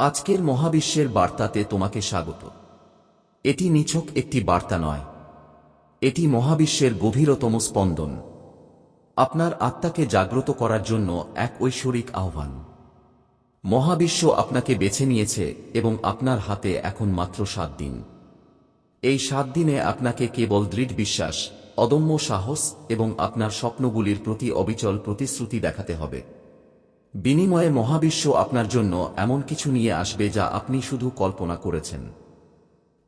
আজকের মহাবিশ্বের বার্তাতে তোমাকে স্বাগত। এটি নিছক একটি বার্তা নয়। এটি মহাবিশ্বের গভীরতম স্পন্দন। আপনার আত্মাকে জাগ্রত করার জন্য এক ঐশ্বরিক আহ্বান। মহাবিশ্ব আপনাকে বেছে নিয়েছে এবং আপনার হাতে এখন মাত্র সাত দিন। এই সাত দিনে আপনাকে কেবল দৃঢ় বিশ্বাস, অদম্য সাহস এবং আপনার স্বপ্নগুলির প্রতি অবিচল প্রতিশ্রুতি দেখাতে হবে। বিনিময়ে মহাবিশ্ব আপনার জন্য এমন কিছু নিয়ে আসবে যা আপনি শুধু কল্পনা করেছেন।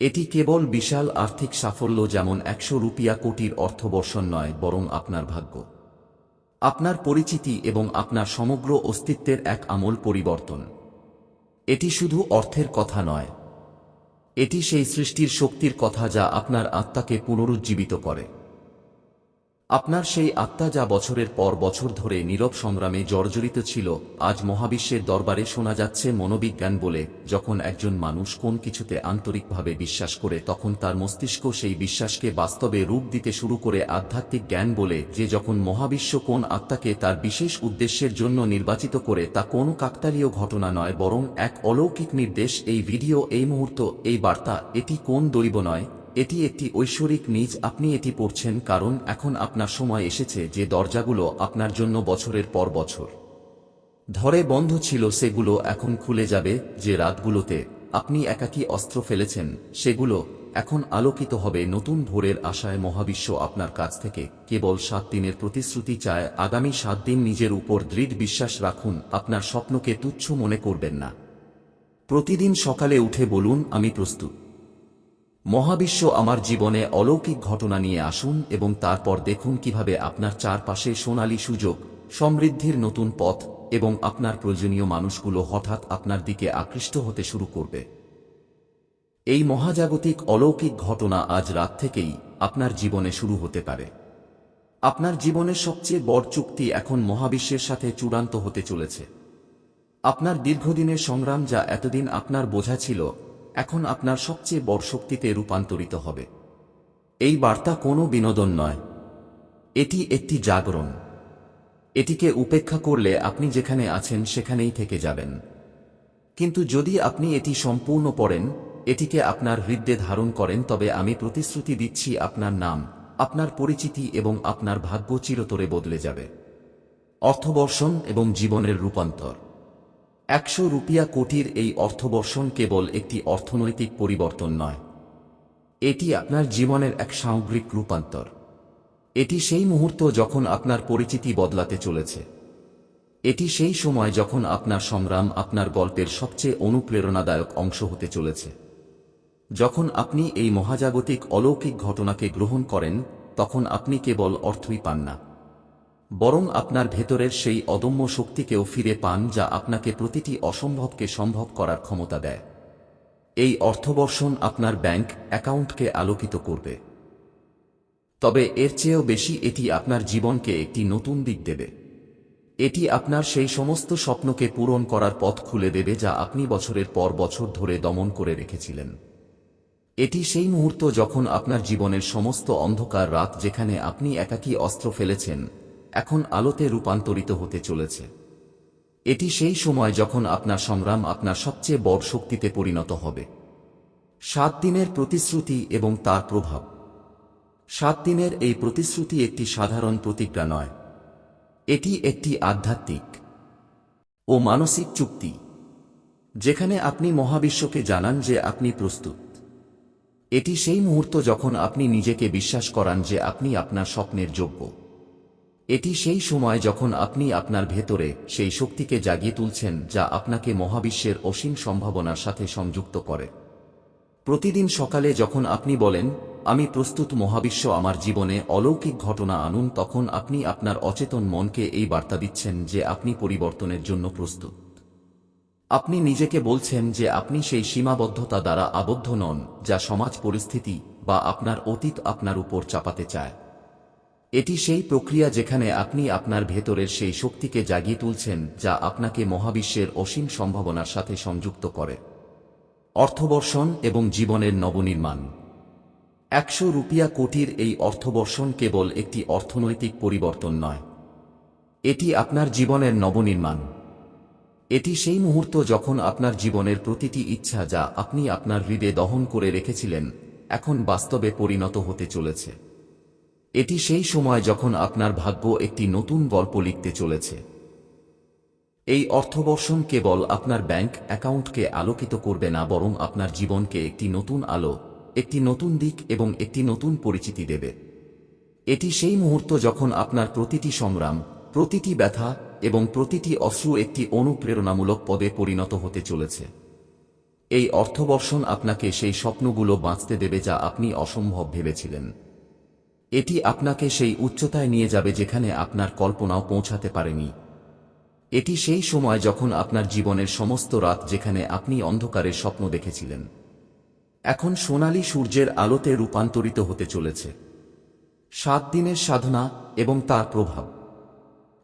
এটি কেবল বিশাল আর্থিক সাফল্য যেমন একশো রুপিয়া কোটির অর্থবর্ষণ নয়, বরং আপনার ভাগ্য। আপনার পরিচিতি এবং আপনার সমগ্র অস্তিত্বের এক আমূল পরিবর্তন। এটি শুধু অর্থের কথা নয়। এটি সেই সৃষ্টির শক্তির কথা যা আপনার আত্মাকে পুনরুজ্জীবিত করে। আপনার সেই আত্মা যা বছরের পর বছর ধরে নীরব সংগ্রামে জর্জরিত ছিল, আজ মহাবিশ্বের দরবারে শোনা যাচ্ছে মনোবিজ্ঞান বলে, যখন একজন মানুষ কোন কিছুতে আন্তরিকভাবে বিশ্বাস করে, তখন তার মস্তিষ্ক সেই বিশ্বাসকে বাস্তবে রূপ দিতে শুরু করে আধ্যাত্মিক জ্ঞান বলে, যে যখন মহাবিশ্ব কোন আত্মাকে তার বিশেষ উদ্দেশ্যের জন্য নির্বাচিত করে, তা কোনো কাকতালীয় ঘটনা নয়, বরং এক অলৌকিক নির্দেশ। এই ভিডিও, এই মুহূর্ত, এই বার্তা, এটি কোন দৈব নয়? এটি একটি ঐশ্বরিক নিজ আপনি এটি পড়ছেন কারণ এখন আপনার সময় এসেছে যে দরজাগুলো আপনার জন্য বছরের পর বছর। ধরে বন্ধ ছিল, সেগুলো এখন খুলে যাবে, যে রাতগুলোতে আপনি একাকী অস্ত্র ফেলেছেন, সেগুলো এখন আলোকিত হবে, নতুন ভোরের আশায় মহাবিশ্ব আপনার কাছ থেকে কেবল সাত দিনের প্রতিশ্রুতি চায়, আগামী সাত দিন নিজের উপর দৃঢ় বিশ্বাস রাখুন, আপনার স্বপ্নকে তুচ্ছ মনে করবেন না। প্রতিদিন সকালে উঠে বলুন, আমি প্রস্তুত। মহাবিশ্ব আমার জীবনে অলৌকিক ঘটনা নিয়ে আসুন এবং তারপর দেখুন কীভাবে আপনার চারপাশে সোনালী সুযোগ, সমৃদ্ধির নতুন পথ এবং আপনার প্রয়োজনীয় মানুষগুলো হঠাৎ আপনার দিকে আকৃষ্ট হতে শুরু করবে। এই মহাজাগতিক অলৌকিক ঘটনা আজ রাত থেকেই আপনার জীবনে শুরু হতে পারে। আপনার জীবনের সবচেয়ে বড় চুক্তি এখন মহাবিশ্বের সাথে চূড়ান্ত হতে চলেছে। আপনার দীর্ঘদিনের সংগ্রাম যা এতদিন আপনার বোঝা ছিল এখন আপনার সবচেয়ে বড় শক্তিতে রূপান্তরিত হবে। এই বার্তা কোনো বিনোদন নয়। এটি একটি জাগরণ। এটিকে উপেক্ষা করলে আপনি যেখানে আছেন সেখানেই থেকে যাবেন। কিন্তু যদি আপনি এটি সম্পূর্ণ পড়েন, এটিকে আপনার হৃদয়ে ধারণ করেন, তবে আমি প্রতিশ্রুতি দিচ্ছি আপনার নাম, আপনার পরিচিতি এবং আপনার ভাগ্য চিরতরে বদলে যাবে। অর্থবর্ষণ এবং জীবনের রূপান্তর। একশো রুপিয়া কোটির এই অর্থবর্ষণ কেবল একটি অর্থনৈতিক পরিবর্তন নয়। এটি আপনার জীবনের এক সামগ্রিক রূপান্তর। এটি সেই মুহূর্ত যখন আপনার পরিচিতি বদলাতে চলেছে। এটি সেই সময় যখন আপনার সংগ্রাম আপনার গল্পের সবচেয়ে অনুপ্রেরণাদায়ক অংশ হতে চলেছে। যখন আপনি এই মহাজাগতিক অলৌকিক ঘটনাকে গ্রহণ করেন, তখন আপনি কেবল অর্থই পান না। বরং আপনার ভেতরের সেই অদম্য শক্তিকেও ফিরে পান যা আপনাকে প্রতিটি অসম্ভবকে সম্ভব করার ক্ষমতা দেয়। এই অর্থবর্ষণ আপনার ব্যাংক অ্যাকাউন্টকে আলোকিত করবে। তবে এর চেয়েও বেশি এটি আপনার জীবনকে একটি নতুন দিক দেবে। এটি আপনার সেই সমস্ত স্বপ্নকে পূরণ করার পথ খুলে দেবে যা আপনি বছরের পর বছর ধরে দমন করে রেখেছিলেন। এটি সেই মুহূর্ত যখন আপনার জীবনের সমস্ত অন্ধকার রাত যেখানে আপনি একাকী অস্ত্র ফেলেছেন এখন আলোতে রূপান্তরিত হতে চলেছে। এটি সেই সময় যখন আপনার সংগ্রাম আপনার সবচেয়ে বড় শক্তিতে পরিণত হবে। সাত দিনের প্রতিশ্রুতি এবং তার প্রভাব। সাত দিনের এই প্রতিশ্রুতি একটি সাধারণ প্রতিজ্ঞা নয়। এটি একটি আধ্যাত্মিক ও মানসিক চুক্তি, যেখানে আপনি মহাবিশ্বকে জানান যে আপনি প্রস্তুত। এটি সেই মুহূর্ত যখন আপনি নিজেকে বিশ্বাস করান যে আপনি আপনার স্বপ্নের যোগ্য। এটি সেই সময় যখন আপনি আপনার ভেতরে সেই শক্তিকে জাগিয়ে তুলছেন যা আপনাকে মহাবিশ্বের অসীম সম্ভাবনার সাথে সংযুক্ত করে। প্রতিদিন সকালে যখন আপনি বলেন, আমি প্রস্তুত মহাবিশ্ব আমার জীবনে অলৌকিক ঘটনা আনুন, তখন আপনি আপনার অচেতন মনকে এই বার্তা দিচ্ছেন যে আপনি পরিবর্তনের জন্য প্রস্তুত। আপনি নিজেকে বলছেন যে আপনি সেই সীমাবদ্ধতা দ্বারা আবদ্ধ নন, যা সমাজ পরিস্থিতি বা আপনার অতীত আপনার উপর চাপাতে চায়। এটি সেই প্রক্রিয়া যেখানে আপনি আপনার ভেতরের সেই শক্তিকে জাগিয়ে তুলছেন, যা আপনাকে মহাবিশ্বের অসীম সম্ভাবনার সাথে সংযুক্ত করে। অর্থবর্ষণ এবং জীবনের নবনির্মাণ। একশো রুপিয়া কোটির এই অর্থবর্ষণ কেবল একটি অর্থনৈতিক পরিবর্তন নয়। এটি আপনার জীবনের নবনির্মাণ। এটি সেই মুহূর্ত যখন আপনার জীবনের প্রতিটি ইচ্ছা যা আপনি আপনার হৃদয়ে দহন করে রেখেছিলেন, এখন বাস্তবে পরিণত হতে চলেছে। এটি সেই সময় যখন আপনার ভাগ্য একটি নতুন গল্প লিখতে চলেছে। এই অর্থবর্ষণ কেবল আপনার ব্যাংক অ্যাকাউন্টকে আলোকিত করবে না, বরং আপনার জীবনকে একটি নতুন আলো, একটি নতুন দিক এবং একটি নতুন পরিচিতি দেবে। এটি সেই মুহূর্ত যখন আপনার প্রতিটি সংগ্রাম, প্রতিটি ব্যথা এবং প্রতিটি অশ্রু একটি অনুপ্রেরণামূলক পদে পরিণত হতে চলেছে। এই অর্থবর্ষণ আপনাকে সেই স্বপ্নগুলো বাঁচতে দেবে যা আপনি অসম্ভব ভেবেছিলেন। এটি আপনাকে সেই উচ্চতায় নিয়ে যাবে যেখানে আপনার কল্পনাও পৌঁছাতে পারেনি। এটি সেই সময় যখন আপনার জীবনের সমস্ত রাত যেখানে আপনি অন্ধকারের স্বপ্ন দেখেছিলেন। এখন সোনালি সূর্যের আলোতে রূপান্তরিত হতে চলেছে। সাত দিনের সাধনা এবং তার প্রভাব।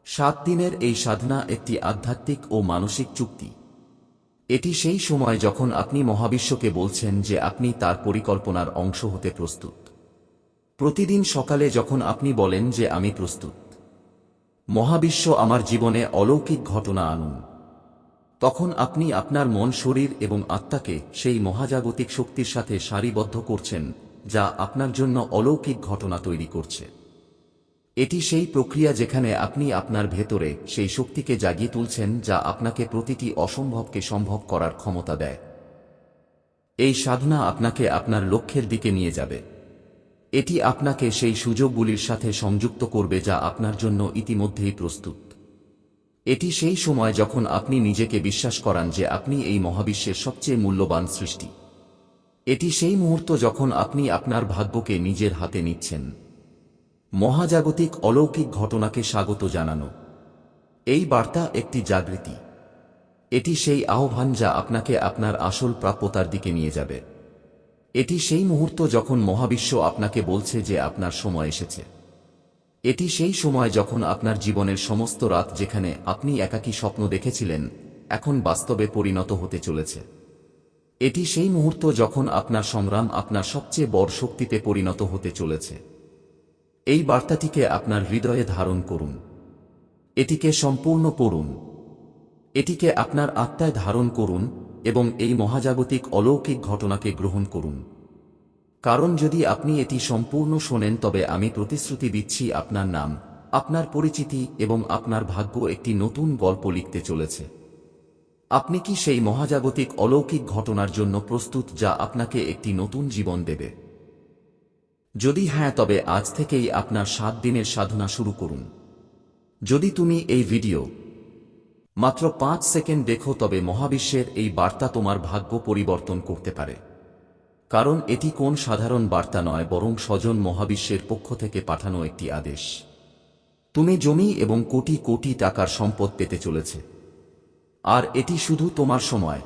সাত দিনের এই সাধনা একটি আধ্যাত্মিক ও মানসিক চুক্তি। এটি সেই সময় যখন আপনি মহাবিশ্বকে বলছেন যে আপনি তার পরিকল্পনার অংশ হতে প্রস্তুত। প্রতিদিন সকালে যখন আপনি বলেন যে আমি প্রস্তুত, মহাবিশ্ব আমার জীবনে অলৌকিক ঘটনা আনুন, তখন আপনি আপনার মন, শরীর এবং আত্মাকে সেই মহাজাগতিক শক্তির সাথে সারিবদ্ধ করছেন, যা আপনার জন্য অলৌকিক ঘটনা তৈরি করছে। এটি সেই প্রক্রিয়া যেখানে আপনি আপনার ভেতরে সেই শক্তিকে জাগিয়ে তুলছেন, যা আপনাকে প্রতিটি অসম্ভবকে সম্ভব করার ক্ষমতা দেয়। এই সাধনা আপনাকে আপনার লক্ষ্যের দিকে নিয়ে যাবে। এটি আপনাকে সেই সুযোগগুলির সাথে সংযুক্ত করবে যা আপনার জন্য ইতিমধ্যেই প্রস্তুত। এটি সেই সময় যখন আপনি নিজেকে বিশ্বাস করান যে আপনি এই মহাবিশ্বের সবচেয়ে মূল্যবান সৃষ্টি। এটি সেই মুহূর্ত যখন আপনি আপনার ভাগ্যকে নিজের হাতে নিচ্ছেন। মহাজাগতিক অলৌকিক ঘটনাকে স্বাগত জানানো। এই বার্তা একটি জাগৃতি। এটি সেই আহ্বান যা আপনাকে আপনার আসল প্রাপ্যতার দিকে নিয়ে যাবে। এটি সেই মুহূর্ত যখন মহাবিশ্ব আপনাকে বলছে যে আপনার সময় এসেছে। এটি সেই সময় যখন আপনার জীবনের সমস্ত রাত যেখানে আপনি একাকী স্বপ্ন দেখেছিলেন, এখন বাস্তবে পরিণত হতে চলেছে। এটি সেই মুহূর্ত যখন আপনার সংগ্রাম আপনার সবচেয়ে বড় শক্তিতে পরিণত হতে চলেছে। এই বার্তাটিকে আপনার হৃদয়ে ধারণ করুন। এটিকে সম্পূর্ণ করুন এটিকে আপনার আত্মায় ধারণ করুন এবং এই মহাজাগতিক অলৌকিক ঘটনাকে গ্রহণ করুন। কারণ যদি আপনি এটি সম্পূর্ণ শোনেন, তবে আমি প্রতিশ্রুতি দিচ্ছি আপনার নাম, আপনার পরিচিতি এবং আপনার ভাগ্য একটি নতুন গল্প লিখতে চলেছে। আপনি কি সেই মহাজাগতিক অলৌকিক ঘটনার জন্য প্রস্তুত যা আপনাকে একটি নতুন জীবন দেবে? যদি হ্যাঁ তবে আজ থেকেই আপনার সাত দিনের সাধনা শুরু করুন। যদি তুমি এই ভিডিও মাত্র পাঁচ সেকেন্ড দেখো তবে মহাবিশ্বের এই বার্তা তোমার ভাগ্য পরিবর্তন করতে পারে। কারণ এটি কোন সাধারণ বার্তা নয়, বরং স্বজন মহাবিশ্বের পক্ষ থেকে পাঠানো একটি আদেশ। তুমি জমি এবং কোটি কোটি টাকার সম্পদ পেতে চলেছে। আর এটি শুধু তোমার সময়।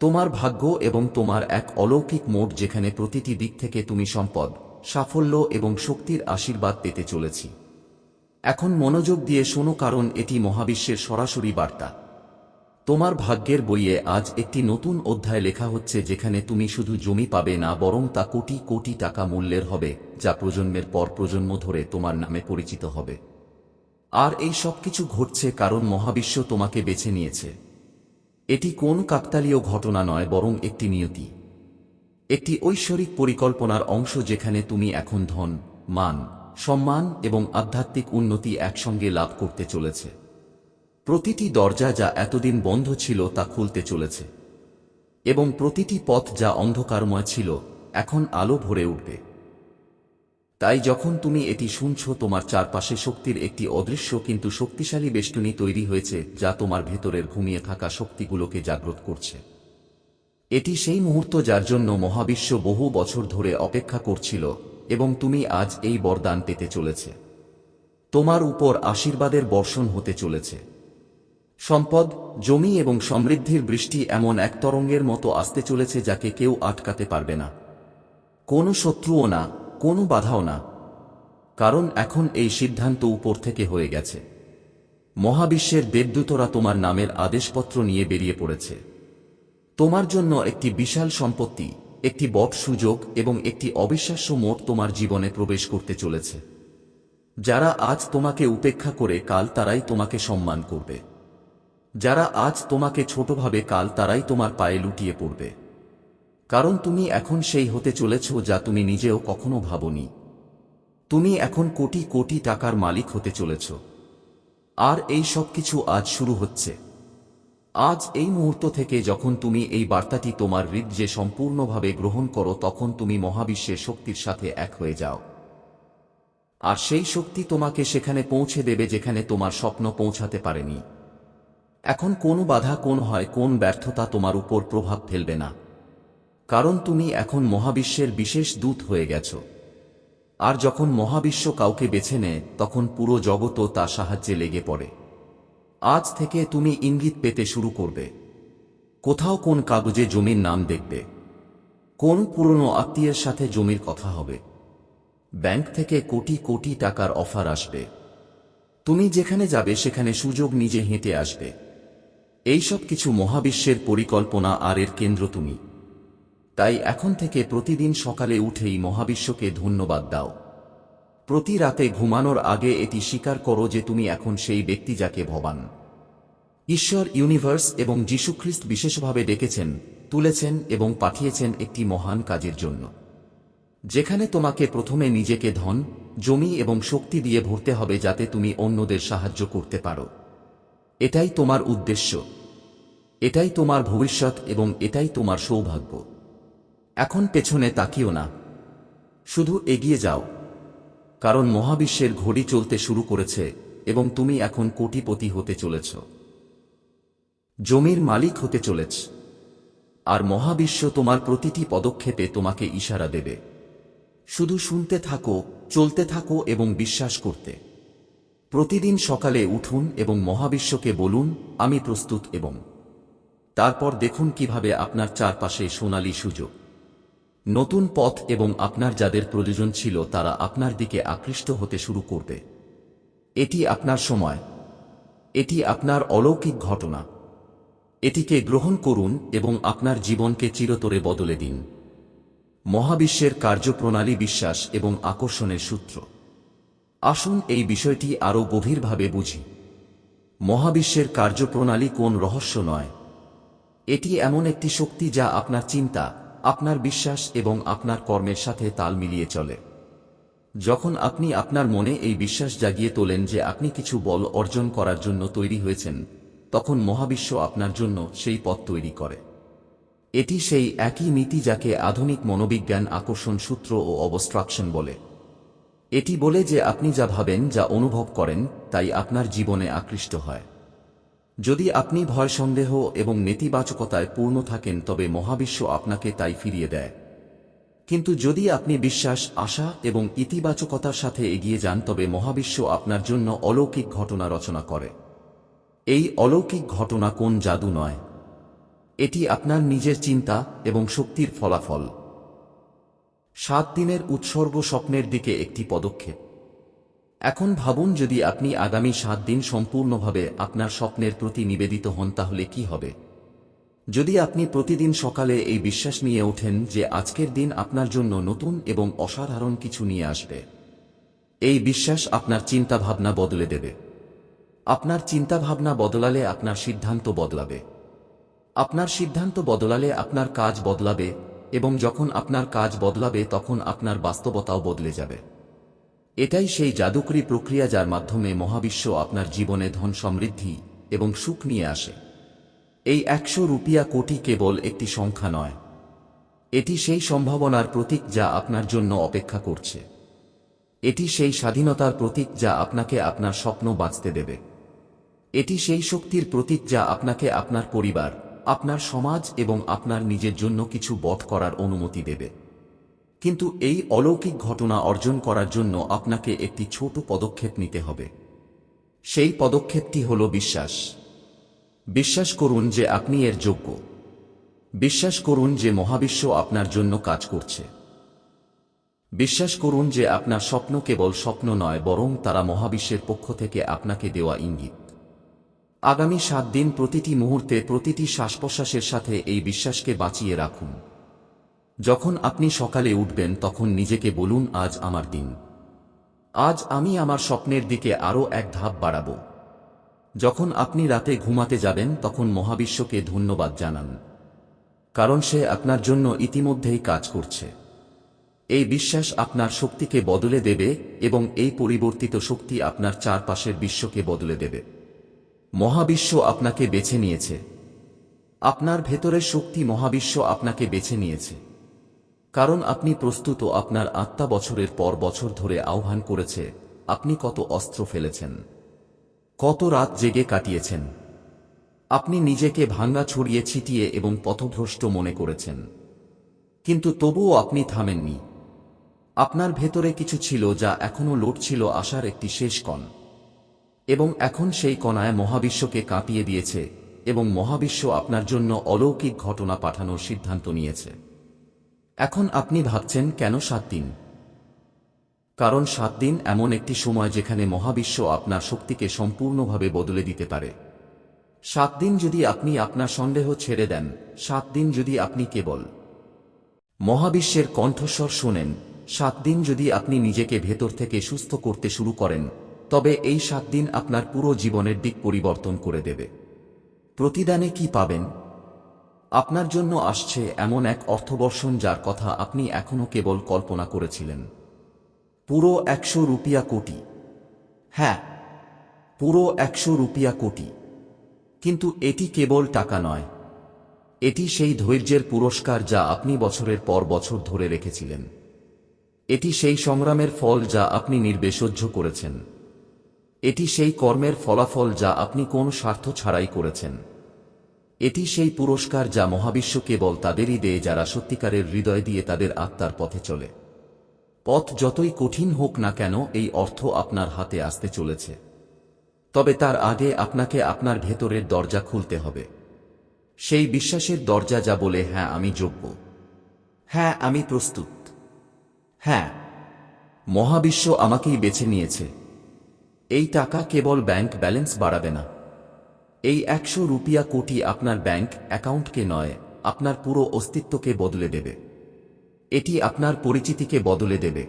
তোমার ভাগ্য এবং তোমার এক অলৌকিক মোড যেখানে প্রতিটি দিক থেকে তুমি সম্পদ, সাফল্য এবং শক্তির আশীর্বাদ পেতে চলেছি। এখন মনোযোগ দিয়ে শোনো কারণ এটি মহাবিশ্বের সরাসরি বার্তা। তোমার ভাগ্যের বইয়ে আজ একটি নতুন অধ্যায় লেখা হচ্ছে যেখানে তুমি শুধু জমি পাবে না, বরং তা কোটি কোটি টাকা মূল্যের হবে, যা প্রজন্মের পর প্রজন্ম ধরে তোমার নামে পরিচিত হবে। আর এই সব কিছু ঘটছে কারণ মহাবিশ্ব তোমাকে বেছে নিয়েছে। এটি কোন কাকতালীয় ঘটনা নয়, বরং একটি নিয়তি। একটি ঐশ্বরিক পরিকল্পনার অংশ যেখানে তুমি এখন ধন, মান সম্মান এবং আধ্যাত্মিক উন্নতি একসঙ্গে লাভ করতে চলেছে। প্রতিটি দরজা যা এতদিন বন্ধ ছিল তা খুলতে চলেছে। এবং প্রতিটি পথ যা অন্ধকারময় ছিল, এখন আলো ভরে উঠবে। তাই যখন তুমি এটি শুনছ, তোমার চারপাশে শক্তির একটি অদৃশ্য কিন্তু শক্তিশালী বেষ্টনী তৈরি হয়েছে, যা তোমার ভেতরের ঘুমিয়ে থাকা শক্তিগুলোকে জাগ্রত করছে। এটি সেই মুহূর্ত যার জন্য মহাবিশ্ব বহু বছর ধরে অপেক্ষা করছিল এবং তুমি আজ এই বরদান পেতে চলেছে। তোমার উপর আশীর্বাদের বর্ষণ হতে চলেছে। সম্পদ, জমি এবং সমৃদ্ধির বৃষ্টি এমন এক তরঙ্গের মতো আসতে চলেছে যাকে কেউ আটকাতে পারবে না। কোনো শত্রুও না, কোনো বাধাও না। কারণ এখন এই সিদ্ধান্ত উপর থেকে হয়ে গেছে। মহাবিশ্বের দেবদূতরা তোমার নামের আদেশপত্র নিয়ে বেরিয়ে পড়েছে। তোমার জন্য একটি বিশাল সম্পত্তি একটি বট সুযোগ এবং একটি অবিশ্বাস্য মোট তোমার জীবনে প্রবেশ করতে চলেছে। যারা আজ তোমাকে উপেক্ষা করে কাল তারাই তোমাকে সম্মান করবে। যারা আজ তোমাকে ছোট ভাবে কাল তারাই তোমার পায়ে লুটিয়ে পড়বে। কারণ তুমি এখন সেই হতে চলেছ যা তুমি নিজেও কখনো ভাবনি। তুমি এখন কোটি কোটি টাকার মালিক হতে চলেছ। আর এই সব কিছু আজ শুরু হচ্ছে। আজ এই মুহূর্ত থেকে যখন তুমি এই বার্তাটি তোমার হৃদয়ে সম্পূর্ণভাবে গ্রহণ করো, তখন তুমি মহাবিশ্বের শক্তির সাথে এক হয়ে যাও। আর সেই শক্তি তোমাকে সেখানে পৌঁছে দেবে যেখানে তোমার স্বপ্ন পৌঁছাতে পারেনি। এখন কোন বাধা কোন হয়, কোন ব্যর্থতা তোমার উপর প্রভাব ফেলবে না। কারণ তুমি এখন মহাবিশ্বের বিশেষ দূত হয়ে গেছ। আর যখন মহাবিশ্ব কাউকে বেছে নেয়, তখন পুরো জগৎও তার সাহায্যে লেগে পড়ে। আজ থেকে তুমি ইঙ্গিত পেতে শুরু করবে। কোথাও কোন কাগজে জমির নাম দেখবে। কোন পুরনো আত্মীয়ের সাথে জমির কথা হবে। ব্যাংক থেকে কোটি কোটি টাকার অফার আসবে। তুমি যেখানে যাবে সেখানে সুযোগ নিজে হেঁটে আসবে। এইসব কিছু মহাবিশ্বের পরিকল্পনা আর এর কেন্দ্র তুমি। তাই এখন থেকে প্রতিদিন সকালে উঠেই মহাবিশ্বকে ধন্যবাদ দাও। প্রতি রাতে ঘুমানোর আগে এটি স্বীকার করো যে তুমি এখন সেই ব্যক্তি যাকে ভবান। ঈশ্বর ইউনিভার্স এবং যীশুখ্রিস্ট বিশেষভাবে ডেকেছেন, তুলেছেন এবং পাঠিয়েছেন একটি মহান কাজের জন্য। যেখানে তোমাকে প্রথমে নিজেকে ধন, জমি এবং শক্তি দিয়ে ভরতে হবে যাতে তুমি অন্যদের সাহায্য করতে পারো। এটাই তোমার উদ্দেশ্য। এটাই তোমার ভবিষ্যৎ এবং এটাই তোমার সৌভাগ্য। এখন পেছনে তাকিও না। শুধু এগিয়ে যাও। কারণ মহাবিশ্বের ঘড়ি চলতে শুরু করেছে এবং তুমি এখন কোটিপতি হতে চলেছ। জমির মালিক হতে চলেছ। আর মহাবিশ্ব তোমার প্রতিটি পদক্ষেপে তোমাকে ইশারা দেবে। শুধু শুনতে থাকো, চলতে থাকো এবং বিশ্বাস করতে। প্রতিদিন সকালে উঠুন এবং মহাবিশ্বকে বলুন, আমি প্রস্তুত এবং। তারপর দেখুন কীভাবে আপনার চারপাশে সোনালী সুযোগ। নতুন পথ এবং আপনার যাদের প্রয়োজন ছিল তারা আপনার দিকে আকৃষ্ট হতে শুরু করবে। এটি আপনার সময়। এটি আপনার অলৌকিক ঘটনা। এটিকে গ্রহণ করুন এবং আপনার জীবনকে চিরতরে বদলে দিন। মহাবিশ্বের কার্যপ্রণালী বিশ্বাস এবং আকর্ষণের সূত্র। আসুন এই বিষয়টি আরও গভীরভাবে বুঝি। মহাবিশ্বের কার্যপ্রণালী কোন রহস্য নয়। এটি এমন একটি শক্তি যা আপনার চিন্তা আপনার বিশ্বাস এবং আপনার কর্মের সাথে তাল মিলিয়ে চলে। যখন আপনি আপনার মনে এই বিশ্বাস জাগিয়ে তোলেন যে আপনি কিছু বল অর্জন করার জন্য তৈরি হয়েছেন, তখন মহাবিশ্ব আপনার জন্য সেই পথ তৈরি করে। এটি সেই একই নীতি যাকে আধুনিক মনোবিজ্ঞান আকর্ষণ সূত্র ও অবস্ট্রাকশন বলে। এটি বলে যে আপনি যা ভাবেন, যা অনুভব করেন, তাই আপনার জীবনে আকৃষ্ট হয়। যদি আপনি ভয় সন্দেহ এবং নেতিবাচকতায় পূর্ণ থাকেন, তবে মহাবিশ্ব আপনাকে তাই ফিরিয়ে দেয়। কিন্তু যদি আপনি বিশ্বাস, আশা এবং ইতিবাচকতার সাথে এগিয়ে যান, তবে মহাবিশ্ব আপনার জন্য অলৌকিক ঘটনা রচনা করে। এই অলৌকিক ঘটনা কোন জাদু নয়? এটি আপনার নিজের চিন্তা এবং শক্তির ফলাফল। সাত দিনের উৎসর্গ স্বপ্নের দিকে একটি পদক্ষেপ। এখন ভাবুন যদি আপনি আগামী সাত দিন সম্পূর্ণভাবে আপনার স্বপ্নের প্রতি নিবেদিত হন, তাহলে কি হবে? যদি আপনি প্রতিদিন সকালে এই বিশ্বাস নিয়ে ওঠেন যে আজকের দিন আপনার জন্য নতুন এবং অসাধারণ কিছু নিয়ে আসবে, এই বিশ্বাস আপনার চিন্তাভাবনা বদলে দেবে। আপনার চিন্তাভাবনা বদলালে আপনার সিদ্ধান্ত বদলাবে। আপনার সিদ্ধান্ত বদলালে আপনার কাজ বদলাবে এবং যখন আপনার কাজ বদলাবে, তখন আপনার বাস্তবতাও বদলে যাবে। এটাই সেই জাদুকরী প্রক্রিয়া যার মাধ্যমে মহাবিশ্ব আপনার জীবনে ধন সমৃদ্ধি এবং সুখ নিয়ে আসে। এই একশো রুপিয়া কোটি কেবল একটি সংখ্যা নয়। এটি সেই সম্ভাবনার প্রতীক যা আপনার জন্য অপেক্ষা করছে। এটি সেই স্বাধীনতার প্রতীক যা আপনাকে আপনার স্বপ্ন বাঁচতে দেবে। এটি সেই শক্তির প্রতীক যা আপনাকে আপনার পরিবার, আপনার সমাজ এবং আপনার নিজের জন্য কিছু বধ করার অনুমতি দেবে। কিন্তু এই অলৌকিক ঘটনা অর্জন করার জন্য আপনাকে একটি ছোট পদক্ষেপ নিতে হবে। সেই পদক্ষেপটি হল বিশ্বাস। বিশ্বাস করুন যে আপনি এর যোগ্য। বিশ্বাস করুন যে মহাবিশ্ব আপনার জন্য কাজ করছে। বিশ্বাস করুন যে আপনার স্বপ্ন কেবল স্বপ্ন নয়, বরং তারা মহাবিশ্বের পক্ষ থেকে আপনাকে দেওয়া ইঙ্গিত। আগামী সাত দিন প্রতিটি মুহূর্তে প্রতিটি শ্বাস সাথে এই বিশ্বাসকে বাঁচিয়ে রাখুন। যখন আপনি সকালে উঠবেন, তখন নিজেকে বলুন, আজ আমার দিন। আজ আমি আমার স্বপ্নের দিকে আরও এক ধাপ বাড়াব। যখন আপনি রাতে ঘুমাতে যাবেন, তখন মহাবিশ্বকে ধন্যবাদ জানান, কারণ সে আপনার জন্য ইতিমধ্যেই কাজ করছে। এই বিশ্বাস আপনার শক্তিকে বদলে দেবে এবং এই পরিবর্তিত শক্তি আপনার চারপাশের বিশ্বকে বদলে দেবে। মহাবিশ্ব আপনাকে বেছে নিয়েছে। আপনার ভেতরের শক্তি মহাবিশ্ব আপনাকে বেছে নিয়েছে। কারণ আপনি প্রস্তুত আপনার আত্মা বছরের পর বছর ধরে আহ্বান করেছে, আপনি কত অস্ত্র ফেলেছেন। কত রাত জেগে কাটিয়েছেন। আপনি নিজেকে ভাঙ্গা ছড়িয়ে ছিটিয়ে এবং পথভ্রষ্ট মনে করেছেন। কিন্তু তবুও আপনি থামেননি। আপনার ভেতরে কিছু ছিল যা এখনও লড়ছিল আসার একটি শেষ কণ। এবং এখন সেই কণায় মহাবিশ্বকে কাঁপিয়ে দিয়েছে এবং মহাবিশ্ব আপনার জন্য অলৌকিক ঘটনা পাঠানোর সিদ্ধান্ত নিয়েছে। এখন আপনি ভাবছেন কেন সাত দিন? কারণ সাত দিন এমন একটি সময় যেখানে মহাবিশ্ব আপনার শক্তিকে সম্পূর্ণভাবে বদলে দিতে পারে। সাত দিন যদি আপনি আপনার সন্দেহ ছেড়ে দেন, সাত দিন যদি আপনি কেবল মহাবিশ্বের কণ্ঠস্বর শোনেন, সাত দিন যদি আপনি নিজেকে ভেতর থেকে সুস্থ করতে শুরু করেন, তবে এই সাত দিন আপনার পুরো জীবনের দিক পরিবর্তন করে দেবে। প্রতিদানে কি পাবেন? আপনার জন্য আসছে এমন এক অর্থবর্ষণ যার কথা আপনি এখনও কেবল কল্পনা করেছিলেন। পুরো একশো রুপিয়া কোটি। হ্যাঁ পুরো একশো রুপিয়া কোটি। কিন্তু এটি কেবল টাকা নয়। এটি সেই ধৈর্যের পুরস্কার যা আপনি বছরের পর বছর ধরে রেখেছিলেন। এটি সেই সংগ্রামের ফল যা আপনি নির্বেসহ্য করেছেন। এটি সেই কর্মের ফলাফল যা আপনি কোন স্বার্থ ছাড়াই করেছেন। এটি সেই পুরস্কার যা মহাবিশ্ব কেবল তাদেরই দেয় যারা সত্যিকারের হৃদয় দিয়ে তাদের আত্মার পথে চলে। পথ যতই কঠিন হোক না কেন, এই অর্থ আপনার হাতে আসতে চলেছে। তবে তার আগে আপনাকে আপনার ভেতরের দরজা খুলতে হবে। সেই বিশ্বাসের দরজা যা বলে হ্যাঁ আমি যোগ্য। হ্যাঁ আমি প্রস্তুত। হ্যাঁ মহাবিশ্ব আমাকেই বেছে নিয়েছে। এই টাকা কেবল ব্যাংক ব্যালেন্স বাড়াবে না। এই একশো রুপিয়া কোটি আপনার ব্যাংক অ্যাকাউন্টকে নয়, আপনার পুরো অস্তিত্বকে বদলে দেবে। এটি আপনার পরিচিতিকে বদলে দেবে।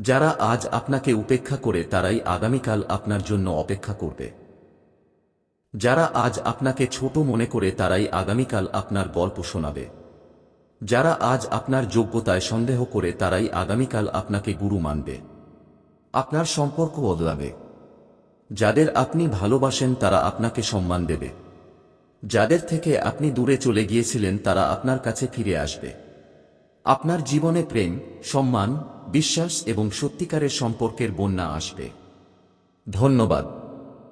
যারা আজ আপনাকে উপেক্ষা করে তারাই আগামীকাল আপনার জন্য অপেক্ষা করবে। যারা আজ আপনাকে ছোট মনে করে তারাই আগামীকাল আপনার গল্প শোনাবে। যারা আজ আপনার যোগ্যতায় সন্দেহ করে তারাই আগামীকাল আপনাকে গুরু মানবে। আপনার সম্পর্ক বদলাবে। যাদের আপনি ভালোবাসেন তারা আপনাকে সম্মান দেবে। যাদের থেকে আপনি দূরে চলে গিয়েছিলেন তারা আপনার কাছে ফিরে আসবে। আপনার জীবনে প্রেম, সম্মান, বিশ্বাস এবং সত্যিকারের সম্পর্কের বন্যা আসবে। ধন্যবাদ।